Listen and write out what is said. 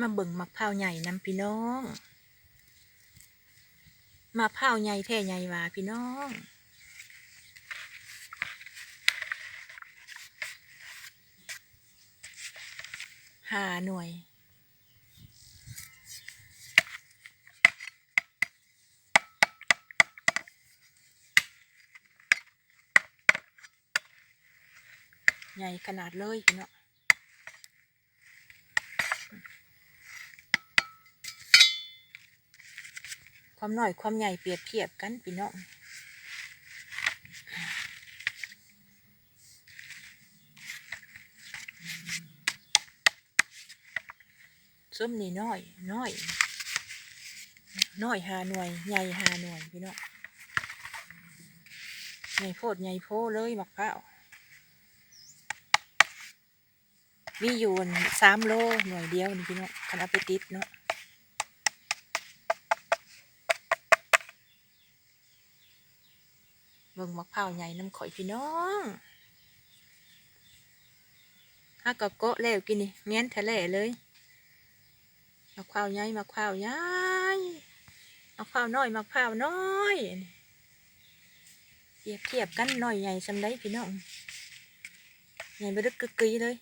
มาเบิ่งมักพร้าวใหญ่นำพี่น้องมาพร้าวใหญ่แท้ใหญ่หว่าพี่น้องหาหน่วยใหญ่ขนาดเลยพี่เนาะ ความน้อยความใหญ่เปรียบเทียบกันพี่น้องส้มนี่น้อยน้อยน้อยหาหน่วยใหญ่หาหน่วยพี่น้องใหญ่โพดใหญ่โพเลยมะพร้าวมีอยู่สามโลหน่วยเดียวนี่พี่น้องคันเอาไปติดเนาะ บิ่งมะพร้าวใหญ่น้ำข่อยพี่น้องถ้าก็โกะแล้วกินนี่เมียนทะเลเลยมะพร้าวใหญ่มะพร้าวใหญ่มะพร้าวน้อยมะพร้าวน้อยเปรียบเทียบกันน้อยใหญ่สำได้พี่น้องใหญ่ไปดึกกึกกยเลย